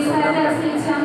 സരസിജം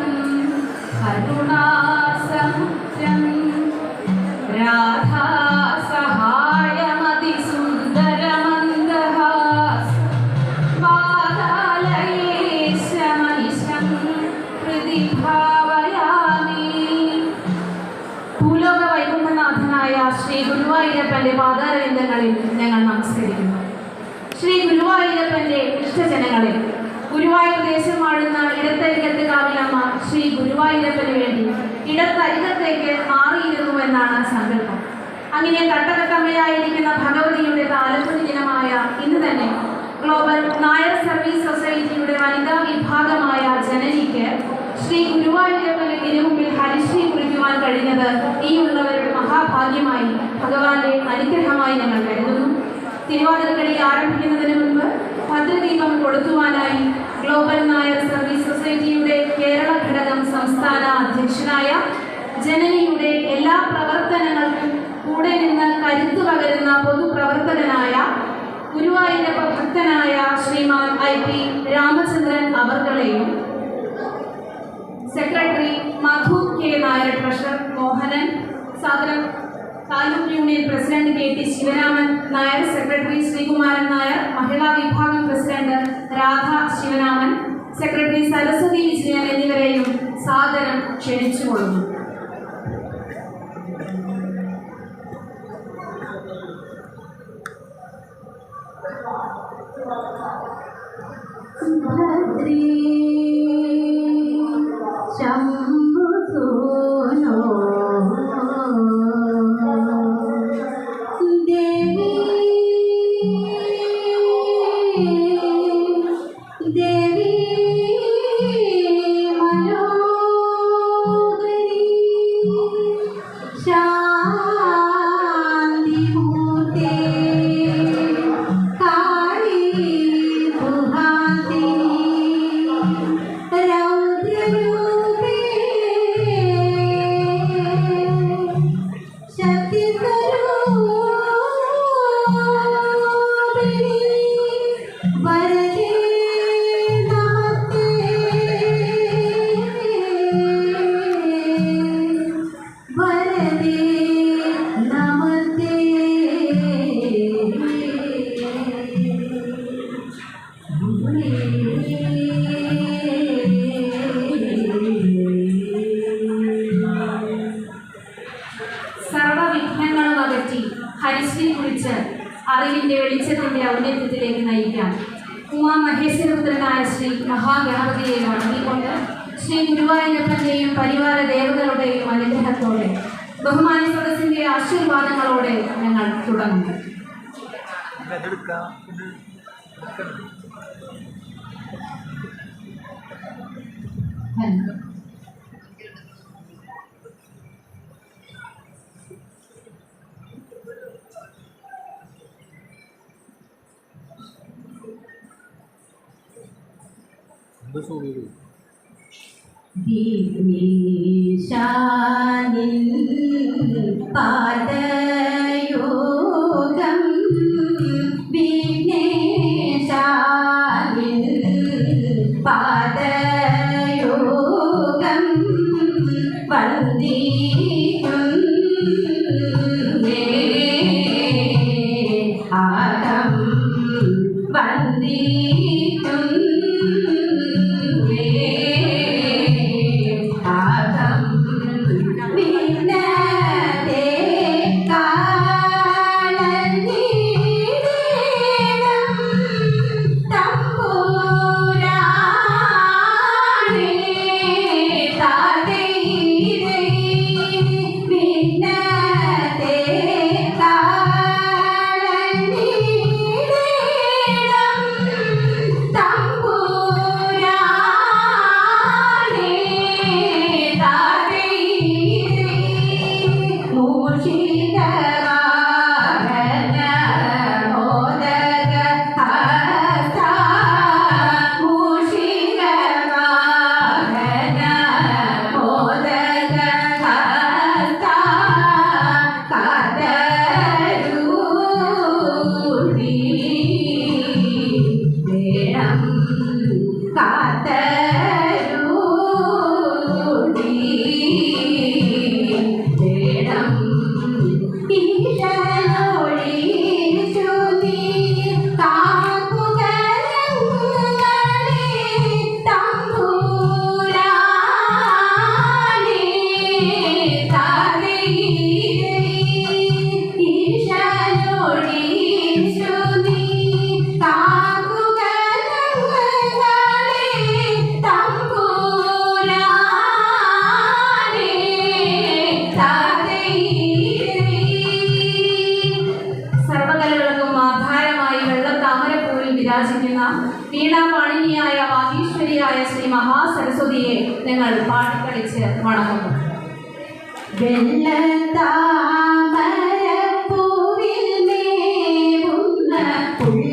അങ്ങനെ തട്ടകത്തമ്മയായിരിക്കുന്ന ഭഗവതിയുടെ താലപ്പൊലി ദിനമായ ഇന്ന് തന്നെ ഗ്ലോബൽ നായർ സർവീസ് സൊസൈറ്റിയുടെ വനിതാ വിഭാഗമായ ജനനിക്ക് ശ്രീ ഗുരുവായൂരപ്പന് തിരുമുമ്പിൽ ഹരിശ്രീ കുറിക്കുവാൻ കഴിഞ്ഞത് ഈ ഉള്ളവരുടെ മഹാഭാഗ്യമായി ഭഗവാന്റെ അനുഗ്രഹമായി ഞങ്ങൾ കരുതുന്നു. തിരുവാതിരക്കളി ആരംഭിക്കുന്നതിന് മുൻപ് ഭദ്രദീപം കൊടുത്തുവാനായി ഗ്ലോബൽ നായർ സർവീസ് സൊസൈറ്റിയുടെ കേരള ഘടകം സംസ്ഥാന അധ്യക്ഷനായ ജനനിയുടെ എല്ലാ പ്രവർത്തനങ്ങൾക്കും കൂടെ നിന്ന് കരുത്തു പകരുന്ന പൊതുപ്രവർത്തകനായ ഗുരുവായൂരപ്പ ഭക്തനായ Shriman I P Ramachandran അവർകളെയും secretary Madhu K Nair treasurer Mohanan Sagaram taluk union president K T Sivaraman Nair secretary Sreekumaran Nair മഹിളാ വിഭാഗം പ്രസിഡന്റ് രാധ ശിവരാമൻ സെക്രട്ടറി സരസ്വതി വിജയൻ എന്നിവരെയും സാദരം ക്ഷണിച്ചുകൊള്ളുന്നു. എന്ത് സൂര്യ tu.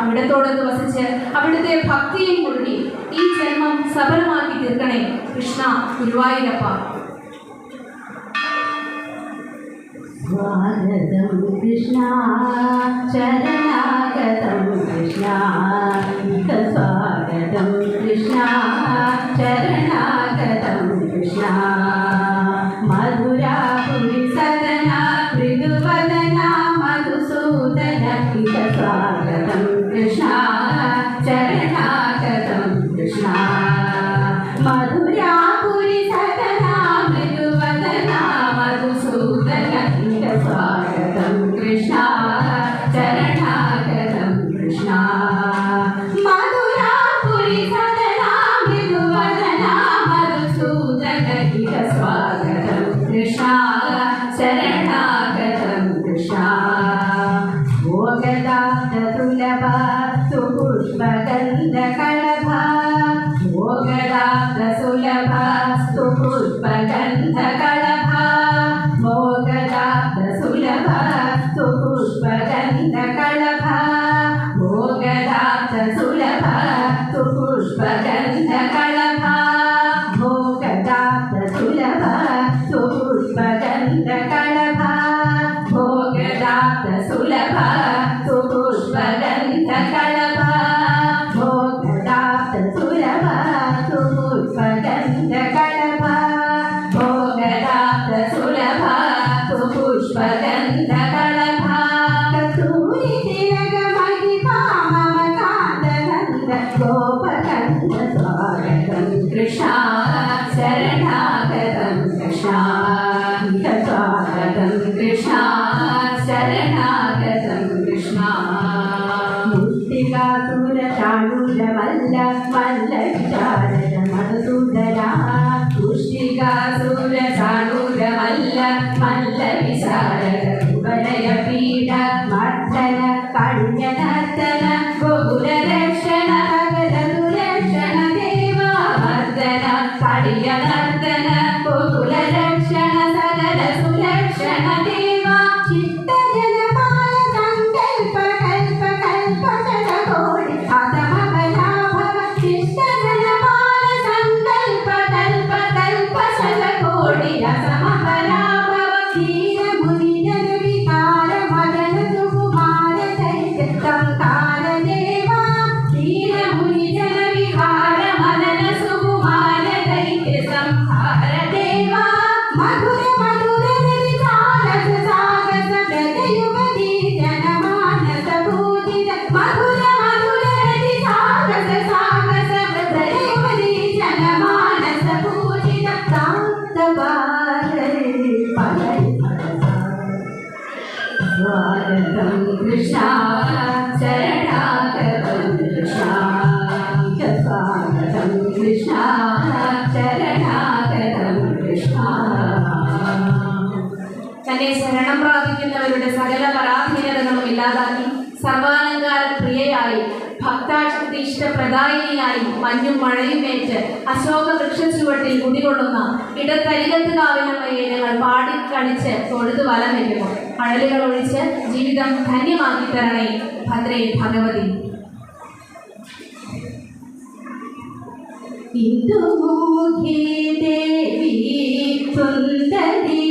അവിടത്തോടെ വസിച്ച് അവിടുത്തെ ഭക്തിയും മുഴുകി ഈ ജന്മം സഫലമാക്കി തീർക്കണേ കൃഷ്ണ ഗുരുവായൂരപ്പ. ഭാരതം കൃഷ്ണ ചര पुष्पगन्धकलभा मोगलाब्धसुलभास्तु पुष्पगन्धकलभा स्वागतं कृष्णा I കാറ്റിലും മഞ്ഞും മഴയും ഏറ്റ് അശോക വൃക്ഷച്ചുവട്ടിൽ കുടികൊള്ളുന്ന ഇടത്തരികത്ത് കാവിലമ്മയേനകൾ പാടി കളിച്ച് തൊഴുത് വലം വയ്ക്കുന്നു ഒഴിച്ച് ജീവിതം ധന്യമാക്കി തരണേ ഭദ്രേ ഭഗവതി. ദേവി സുന്ദരി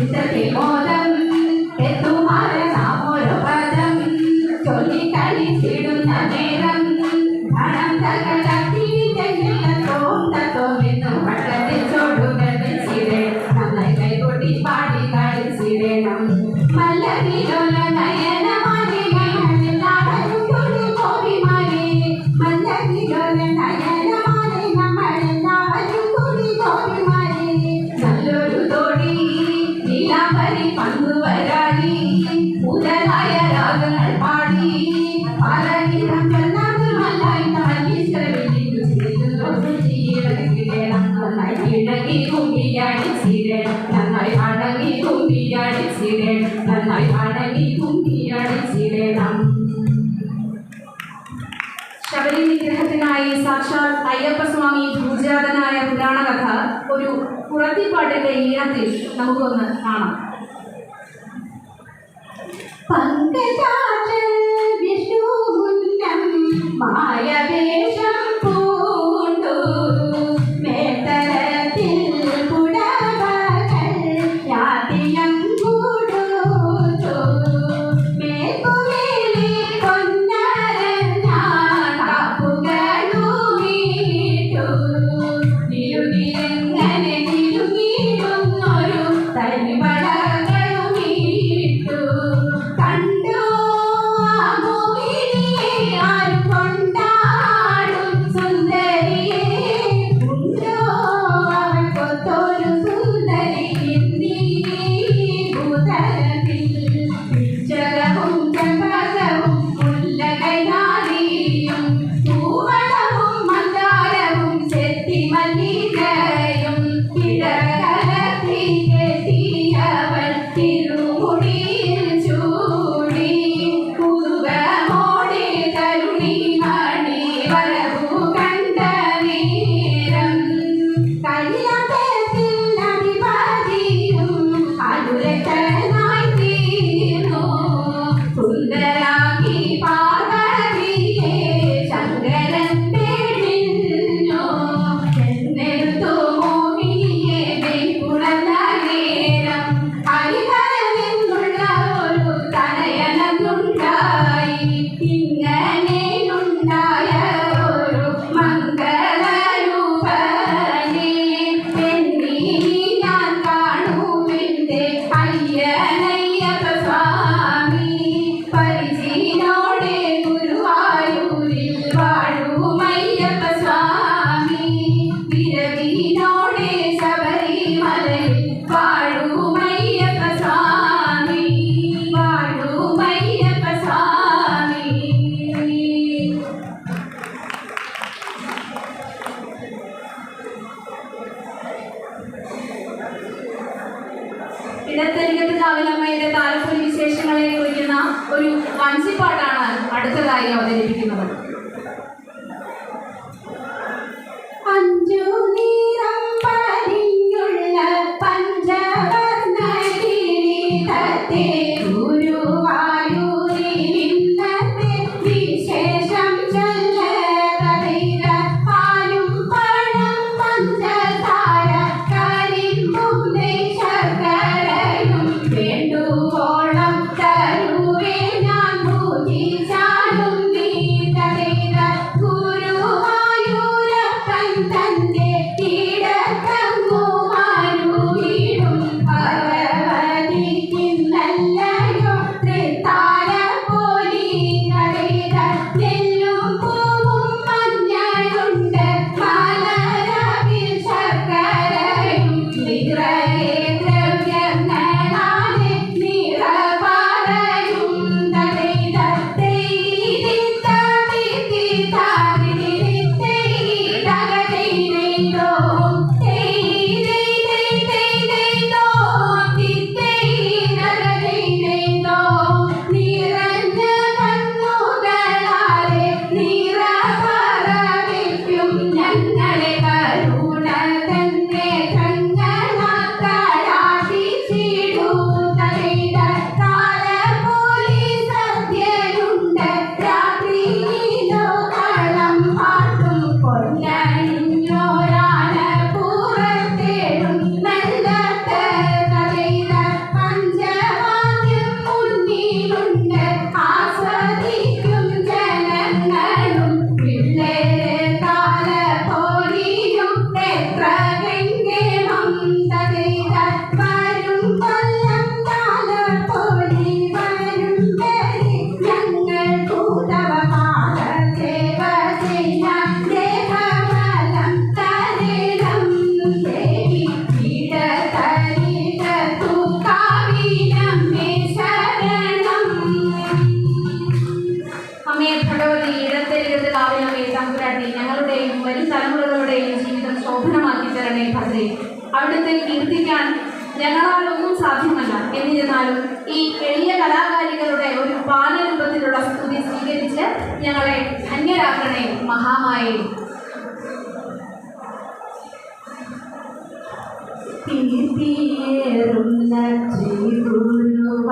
你先给我 ശബരി വിഗ്രഹത്തിനായി സാക്ഷാൽ അയ്യപ്പസ്വാമി ഭൂജാതനായ പുരാണകഥ ഒരു പുറത്തിപ്പാട്ടിന്റെ ഈണത്തിൽ നമുക്കൊന്ന് കാണാം. പങ്കജാ വിഷ്ണു മായവേഷം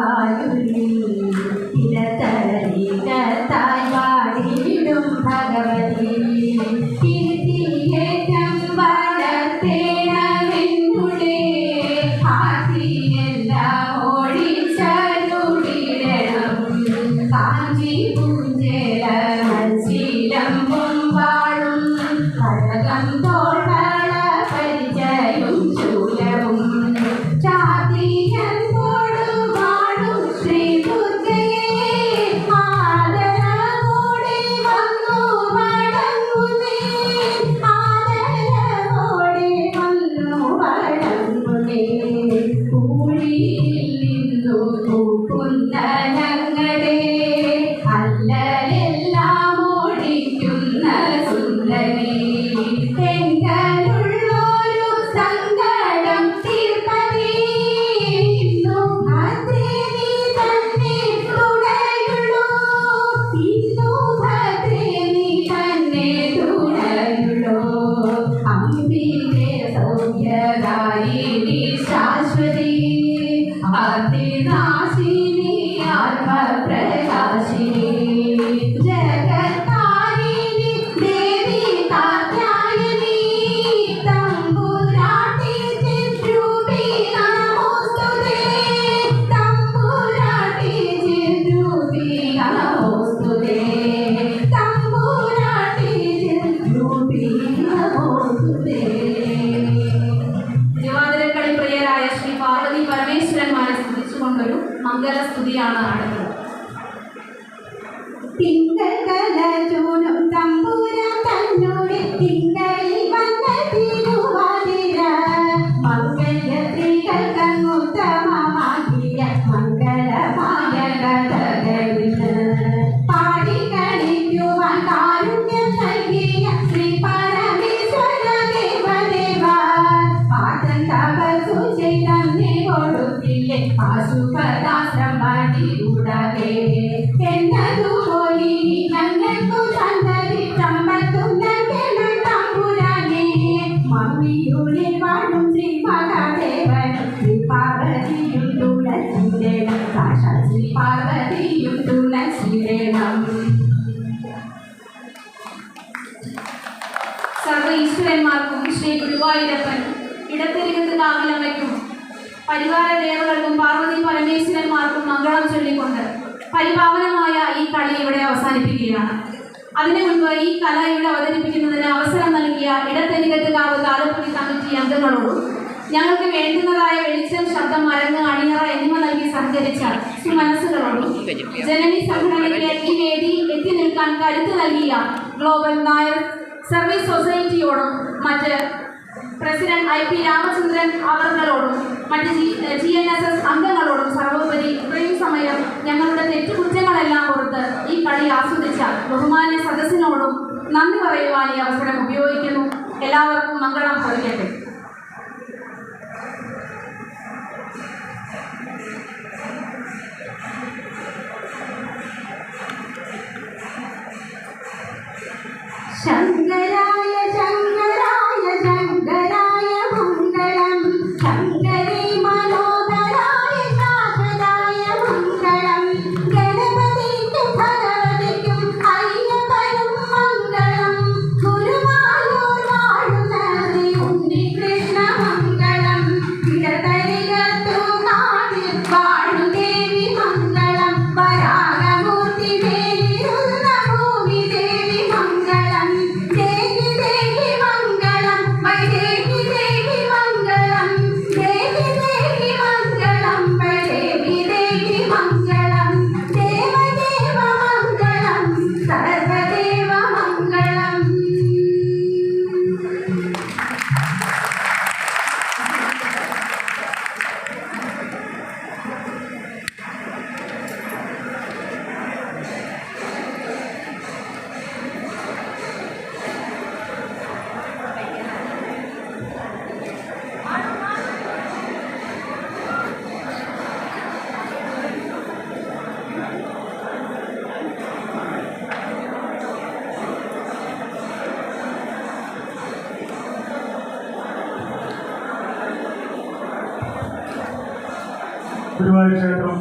ശ്രീഗുരുവായൂരിൽ പരമേശ്വരന്മാരെ സ്തുതിച്ചുകൊണ്ടൊരു മംഗലസ്തുതിയാണ് നടക്കുന്നത് തിങ്കൾ തമ്പൂര തന്നോട് തിങ്കളിൽ വന്ന സർവ ഈശ്വരന്മാർക്കും ശ്രീ ഗുരുവായൂരപ്പൻ ഇടത്തിരികത്ത് കാവിലമ്മയ്ക്കും പരിവാര ദേവകൾക്കും പാർവതി പരമേശ്വരന്മാർക്കും മംഗളം ചൊല്ലിക്കൊണ്ട് പരിപാവനമായ ഈ കളി ഇവിടെ അവസാനിപ്പിക്കുകയാണ്. അതിനു മുൻപ് ഈ കല ഇവിടെ അവതരിപ്പിക്കുന്നതിന് അവസരം നൽകിയ ഇടത്തെരികത്ത് കാവ് താലപ്പൊലി കമ്മിറ്റി അംഗങ്ങളോടും ഞങ്ങൾക്ക് വേണ്ടുന്നതായ വെളിച്ചം ശബ്ദം മരങ്ങ് അണിയറ എന്നിവ നൽകി സഹകരിച്ച മനസ്സുകളോടും ജനനി സംഘടനയ്ക്ക് ഈ വേദി എത്തി നിൽക്കാൻ കരുത്ത് നൽകിയ ഗ്ലോബൽ നായർ സർവീസ് സൊസൈറ്റിയോടും മറ്റ് പ്രസിഡന്റ് ഐ പി രാമചന്ദ്രൻ അവർകളോടും മറ്റ് G G N S S അംഗങ്ങളോടും സർവോപരി ഇത്രയും സമയം ഞങ്ങളുടെ തെറ്റുകുറ്റങ്ങളെല്ലാം ഓർത്ത് ഈ കളി ആസ്വദിച്ച ബഹുമാന സദസ്സിനോടും നന്ദി പറയുവാൻ ഈ അവസരം ഉപയോഗിക്കുന്നു. എല്ലാവർക്കും മംഗളം ഭവിക്കട്ടെ